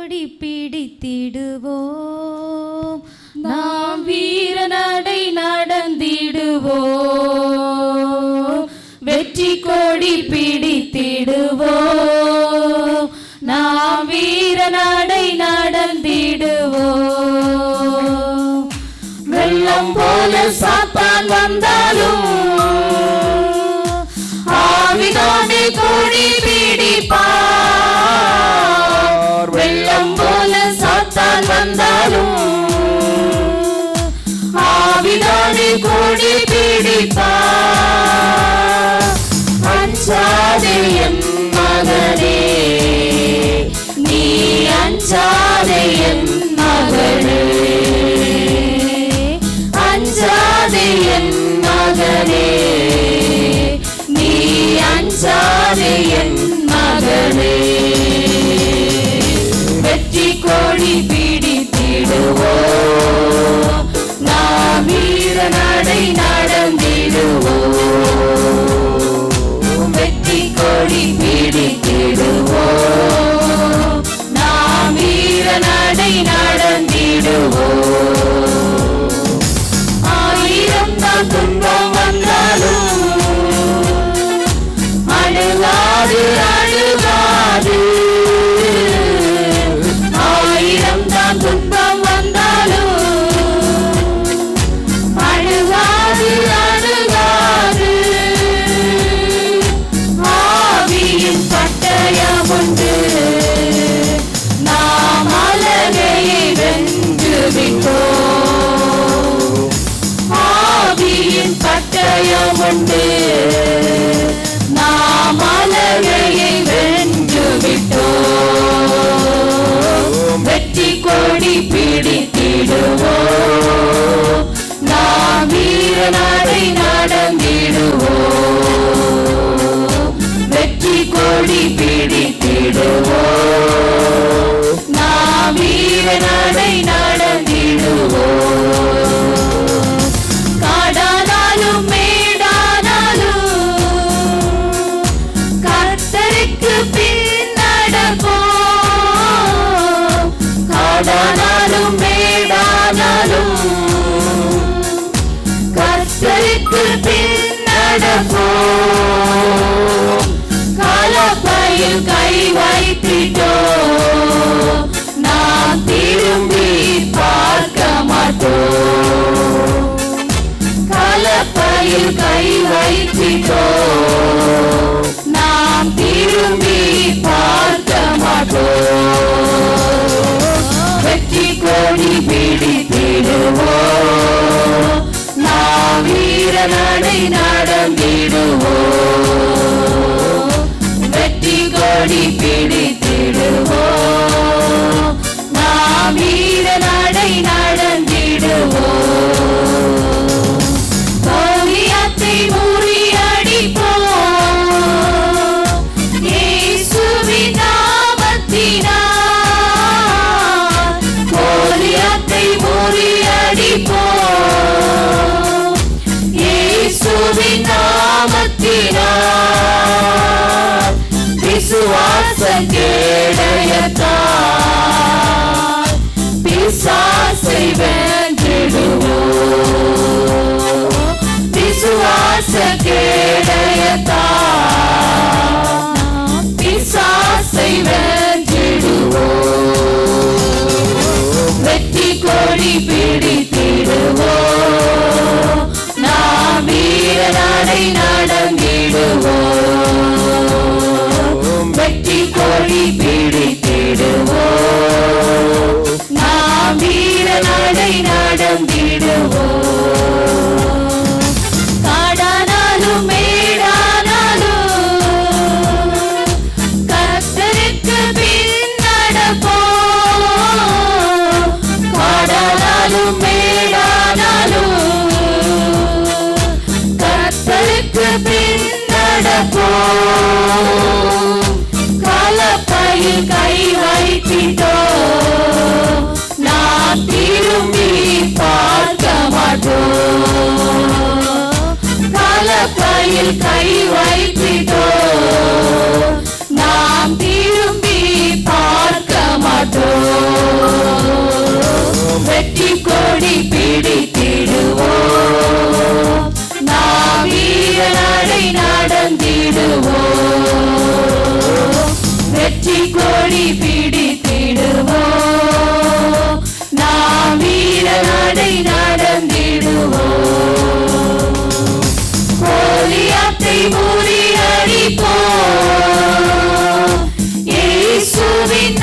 கொடி பிடித்திடுவோம். நாம் வீர நடை நடந்திடுவோம். வெற்றி கொடி பிடித்திடுவோம். நாம் வீர நடை நடந்திடுவோம். வெள்ளம் போல சாத்தான் வந்தாலும் ஆவிதானே கொடி பிடிப்பார் அஞ்சாதே என் மகனே. நீ அஞ்சாதே என் மகனே. அஞ்சாதே என் மகனே. நீ அஞ்சாதே என் மகனே. வெற்றி கோடி பிடித்திடுவோ நாம் வீர நடை நடந்திடுவோம் வெற்றி கொடி பிடித்திடுவோம் நாம் வீர நடை நடந்திடுவோம் பட்டயம் உண்டு நாம் அழகையை காலப்பையில் கை வைத்திட்டோ. நாம் திரும்பி பார்க்க மாட்டோம் கலப்பையில் கை வைத்திட்டோ. நாம் திரும்பி பார்க்க மாட்டோம் வெற்றி கோடி பிடித்திடுவோ நாம் வீர நடை நடந்திடுவோம் வெற்றி கொடி பிடித்திடுவோம் நாம் வீர நடை நடந்திடுவோம். கேடயத்தால் பிசாசை வென்றிடுவோம் விசுவாச கேடயத்தால் பிசாசை வென்றிடுவோம் வெற்றி கொடி பிடித்திடுவோம். நாம் வீர நாடை நாடம் நடந்திடுவோம் காடானாலும் மேடானாலும் கத்தருக்கு பின் நடப்போம். காடானாலும் மேடானாலும் கத்தருக்கு பின் நடப்போம். கலப்பையில் கை வைத்திட்டோம். நாம் திரும்பி பார்க்க மாட்டோம் கலப்பையில் கை வைத்திட்டோ நாம் திரும்பி பார்க்க மாட்டோம். வெற்றி கொடி பிடித்திடுவோ நாம் வீரநடை நடந்திடுவோ வெற்றி கொடி பிடி வீரநடை நடந்திடுவோம். கோலியாத்தை முறியடிப்போம் இயேசுவின்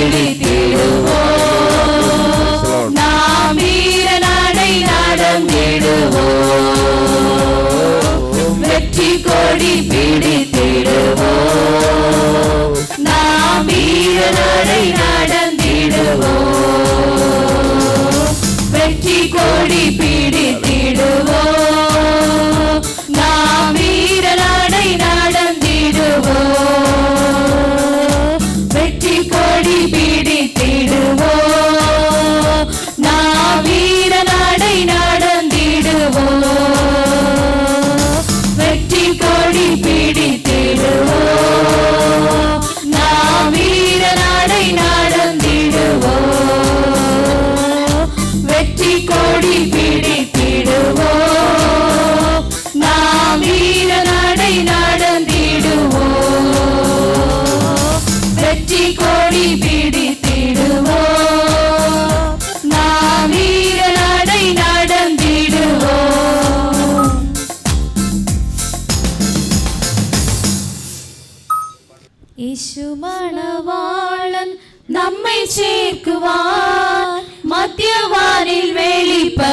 கொடி பிடித்திடுவோம் நாம் வீர நடை நடந்திடுவோம் வெற்றி கொடி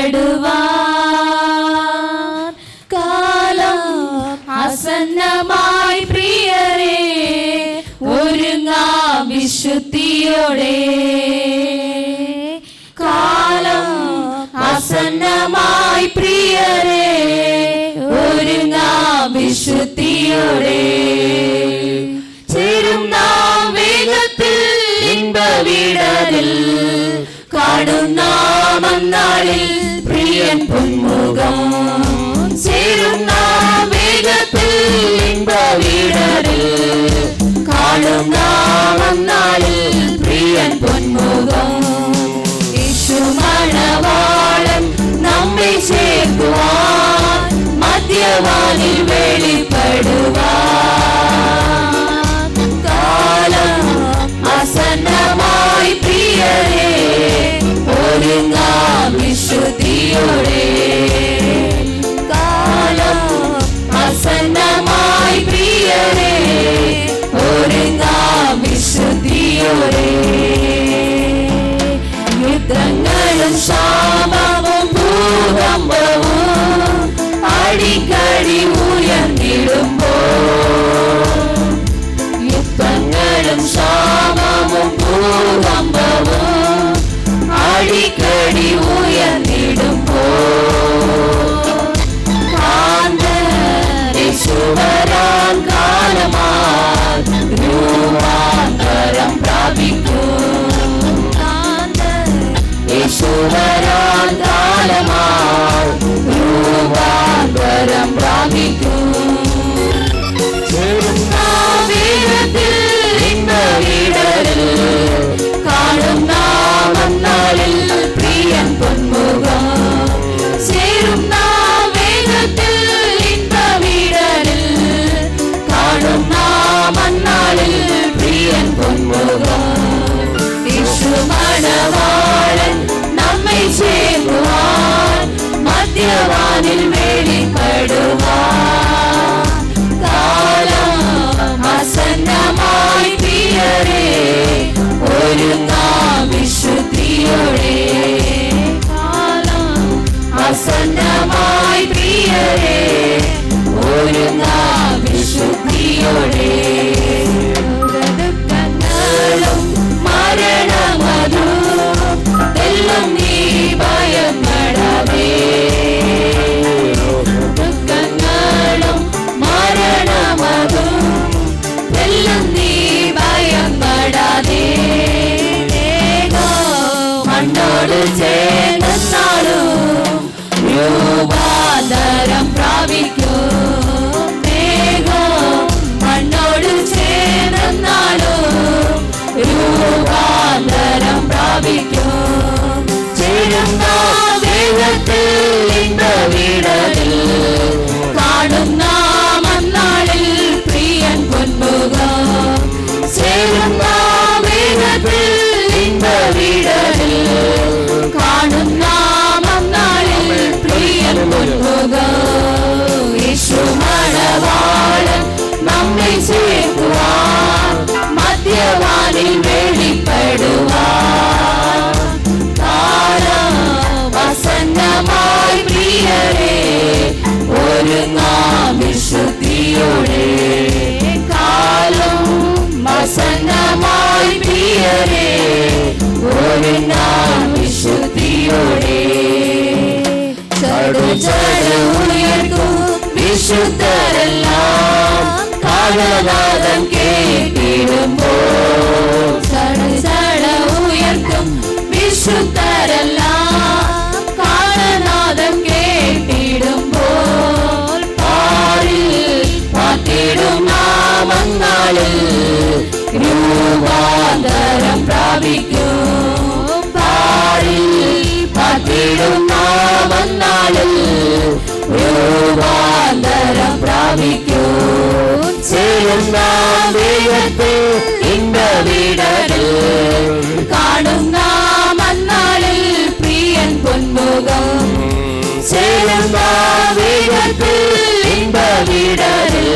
வெளிப்படுவார் காலம் அசன்னமாய் பிரியரே ஒருங்கா விசுத்தியோடே காலம் அசன்னமாய் பிரியரே ஒருங்கா விசுத்தியோடே சேரும் நாம் வேகத்தில் இன்ப കാണും പ്രിയൻ പൊന്മുഖം. ചേരും നാം വേഗത്തിൽ ഇൻപീടറിൽ കാണും പ്രിയൻ പൊന്മുഖം. യേശു മണവാളൻ നമ്മെ ചേർക്കുവാൻ മദ്യവാനിൽ വെളിപ്പെടുവാൻ. കാലം അസന്നമായി പ്രിയ ശക്തിയോടെ കാലം അസന്നമായി പ്രിയരെ ഒരുങ്ങാം വിശുദ്ധിയോടെ. യുദ്ധങ്ങളും ശാപവും ഭൂകമ്പവും അടിക്കടി ഉയർന്നിടുമ്പോ യുദ്ധങ്ങളും ശാപവും ഭൂകമ്പവും അടിക്കടി ഉയർ காந்தரை சுவரான் காலமால் കാണുന്ന ദൈവത്തിൽ ഇടവിടതിൽ കാണുന്ന മന്നാളിൽ പ്രിയൻ പൊന്നുക ചേരുന്ന ദൈവത്തിൽ ഇടവിടതിൽ കാണുന്ന മന്നാളിൽ പ്രിയൻ പൊന്നുക യേശു മണവാളൻ നമ്മെ ചേർക്കുവാൻ മദ്യവാനിൽ வசந்தமாய் பிரியரே ஒரு நாம் விசுத்தியோடே காலம் வசந்தமாய் பிரியரே ஒரு நாம் விசுத்தியோடே சடு சடு உயர்க்கும் விசுத்தரெல்லாம் காதலாதம் கேட்டிடும்போது രൂപാന്തരം പ്രാപിക്കൂ. പാടിൽ പത്തിടും രൂപാന്തരം പ്രാപിക്കൂ. ചേരുന്ന ദൈവത്തെ ഇന്ന വീടത്തിൽ കാണുന്ന മന്നാളിൽ പ്രിയൻ പൊന്മുഖം ചേരുന്ന ദൈവത്തിൽ ഇന്ന വീടത്തിൽ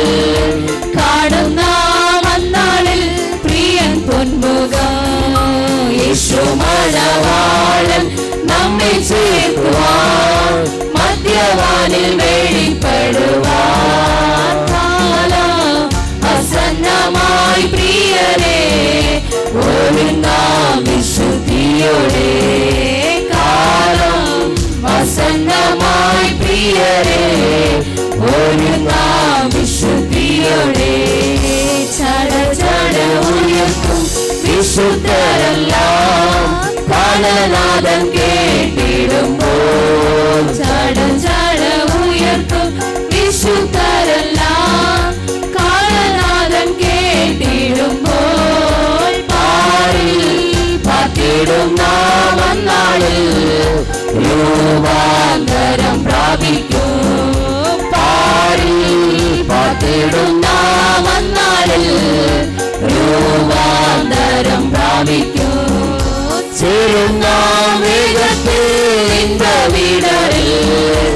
பொன்முகம் இயேசு மணவாளன் நம்மை சேர்க்குவார் மத்தியவானில் வெளிப்படுவார் காலம் அசன்னமாய் பிரியரே ஒரு நாம் விசுத்தியோடே காலம் வசந்தமாய் பிரியரே ஒரு நாம் താളനാഥൻ കേട്ടിടുമ്പോൾ ചാടം നാളിൽ രൂപാന്തരം പ്രാപിക്കും. പാരി പത്തിടും നാളിൽ രൂപാന്തരം പ്രാപിക്കും. சேரும் நாம் வேகத்தில் இந்த வீடரில்.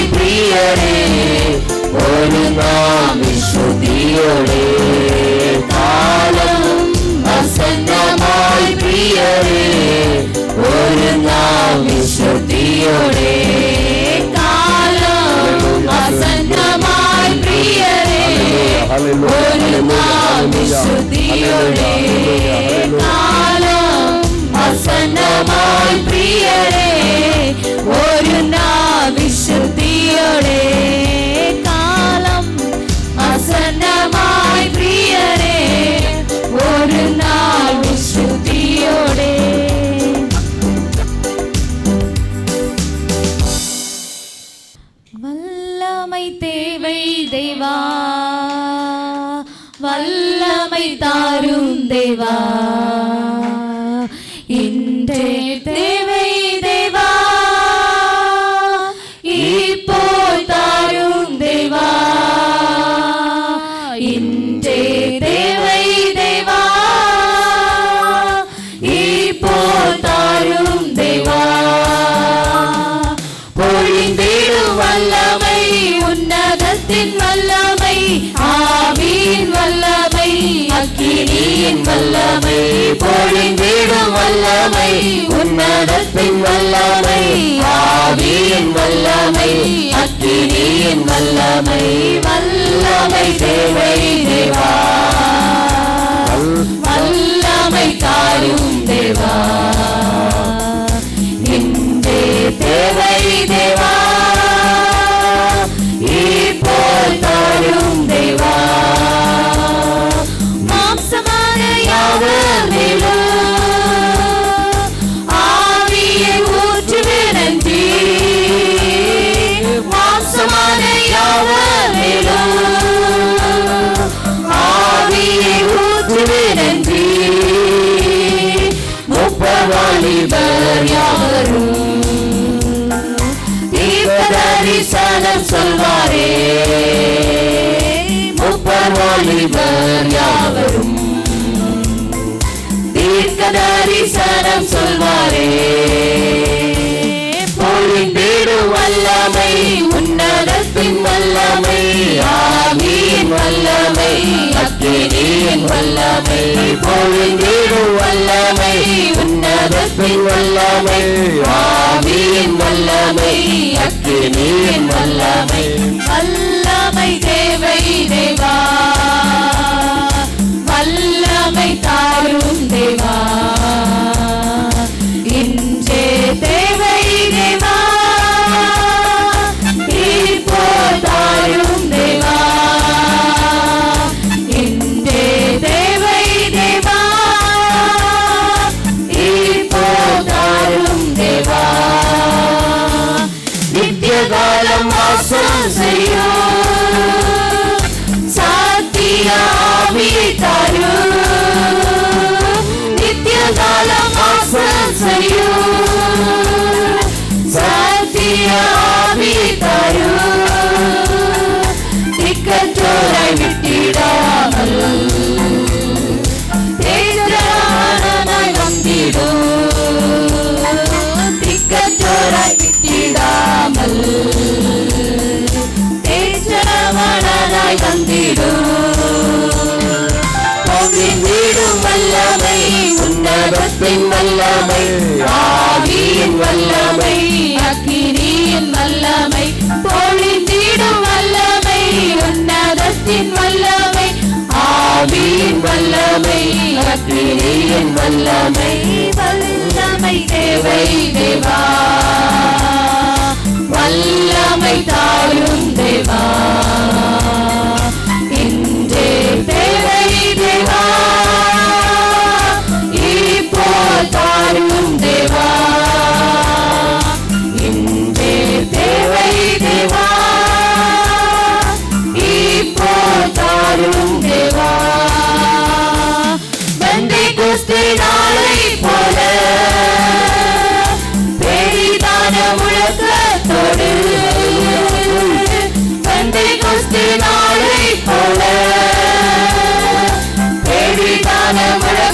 வசந்தமாய் பிரியரே ஒரு நாம் விசுதியோடே காலம் வசந்தமாய் பிரியரே ஒரு நாம் விசுதியோடே காலம் வசந்தமாய் பிரியரே ஒரு நாம் விசுதியோடே காலம் வசந்தமாய் பிரியரே ஒரு நாம் விசுதியோடே காலம் வசந்தமாய் பிரியரே ஒரு நாள் விசுதியோடே வல்லமை தேவை தேவா வல்லமை தாரும் தேவா. அழிந்திடும் வல்லமை உன்னதத்தின் வல்லமை ஆவியின் வல்லமை அக்கினியின் வல்லமை வல்லமை தேவை தேவா. வல்லமை தாயும் தேவா. இன்றே தேவை தேவா. நன்றி முப்பவாலிபர் யாவரும் தீபதரிசனம் சொல்வாரே முப்பவாலிபர் யாவரும். தீர்க்கதரிசனம் சொல்வாரே பொழிந்திடும் வல்லமை உன்னதத்தின் வல்லமை ஆவியின் வல்லமை அக்கினியின் வல்லமை பொழிந்திடும் வல்லமை உன்னதத்தின் வல்லமை ஆவியின் வல்லமை அக்கினியின் வல்லமை வல்லமை தேவை தேவா. ஆவியின் வல்லமை. ஆவியின் வல்லமை. அக்கினியின் வல்லமை. பொழிந்திடும் வல்லமை. உன்னதத்தின் வல்லமை. ஆவியின் வல்லமை. அக்கினியின் வல்லமை. வல்லமை தேவை தேவா. வல்ல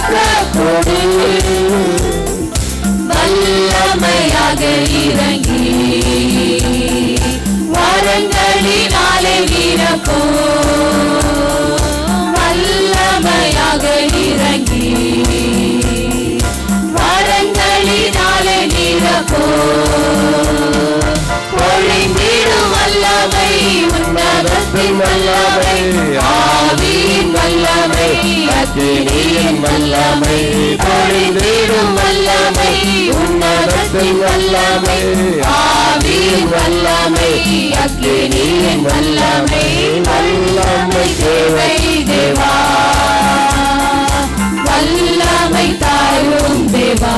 முழக்கத்தோடு வல்லமையாக இறங்கி. வரங்களினாலே வீரப்போ வல்லமையாக இறங்கி வரங்களினாலே நீரப்போ உன்னதத்தின் வல்லமை ஆவியின் வல்லமை அக்கினியின் வல்லமை பொழிந்திடும் வல்லமை உன்னதத்தின் வல்லமை ஆவியின் வல்லமை அக்கினியின் வல்லமை வல்லமை தேவை தேவா வல்லமை தாயும் தேவா.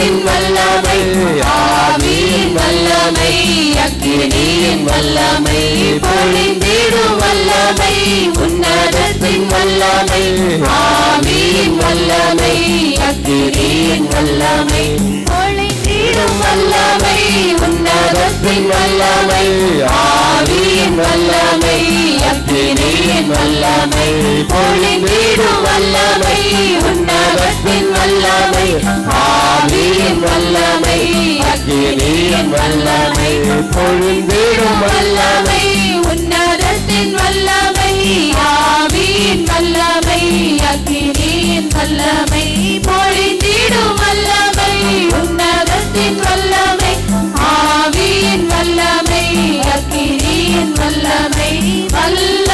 உன்னதத்தின் வல்லமை. ஆவியின் வல்லமை. அக்கினியின் வல்லமை. பொழிந்திடும் வல்லமை. உன்னதத்தின் வல்லமை. ஆவியின் வல்லமை. அக்கினியின் வல்லமை. பொழிந்திடும் வல்லமை உன்னதத்தின் வல்லமை ஆவியின் வல்லமை அக்கினியின் வல்லமை பொழிந்திடும் வல்லமை உன்னதத்தின் வல்லமை ஆவியின் வல்லமை அக்கினியின் வல்லமை பொழிந்திடும் வல்லமை உன்னதத்தின் வல்லமை ஆவியின் வல்லமை அக்கினியின் வல்லமை பொழிந்திடும் வல்லமை வல்ல